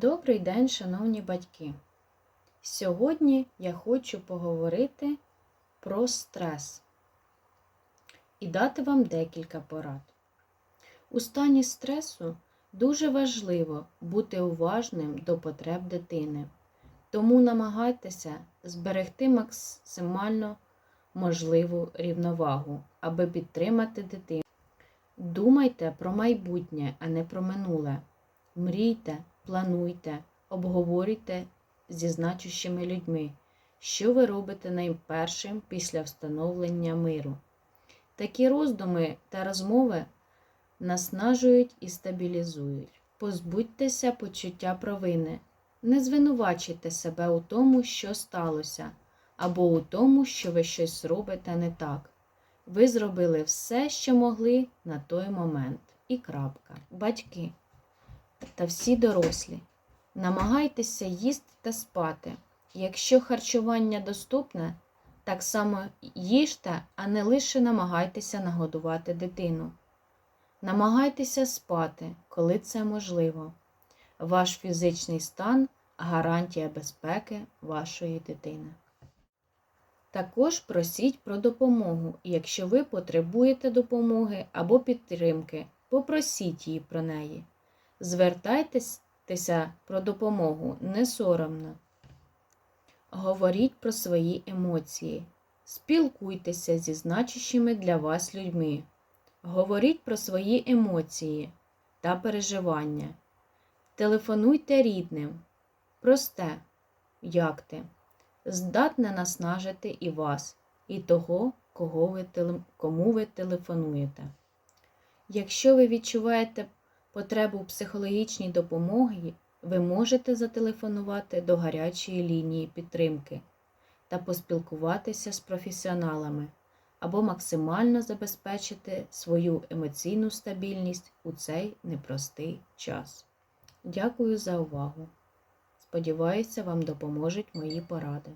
Добрий день, шановні батьки! Сьогодні я хочу поговорити про стрес і дати вам декілька порад. У стані стресу дуже важливо бути уважним до потреб дитини, тому намагайтеся зберегти максимально можливу рівновагу, аби підтримати дитину. Думайте про майбутнє, а не про минуле. Мрійте, плануйте, обговорюйте зі значущими людьми, що ви робите найпершим після встановлення миру. Такі роздуми та розмови наснажують і стабілізують. Позбудьтеся почуття провини, не звинувачуйте себе у тому, що сталося, або у тому, що ви щось робите не так. Ви зробили все, що могли на той момент. І крапка. Батьки та всі дорослі. Намагайтеся їсти та спати. Якщо харчування доступне, так само їжте, а не лише намагайтеся нагодувати дитину. Намагайтеся спати, коли це можливо. Ваш фізичний стан гарантія безпеки вашої дитини. Також просіть про допомогу, якщо ви потребуєте допомоги або підтримки, попросіть її про неї. Звертайтеся про допомогу не соромно. Говоріть про свої емоції. Спілкуйтеся зі значущими для вас людьми. Говоріть про свої емоції та переживання. Телефонуйте рідним. Просте, як ти, здатне наснажити і вас, і того, кого ви, кому ви телефонуєте. Якщо ви відчуваєте потребу в психологічній допомогі, ви можете зателефонувати до гарячої лінії підтримки та поспілкуватися з професіоналами або максимально забезпечити свою емоційну стабільність у цей непростий час. Дякую за увагу. Сподіваюся, вам допоможуть мої поради.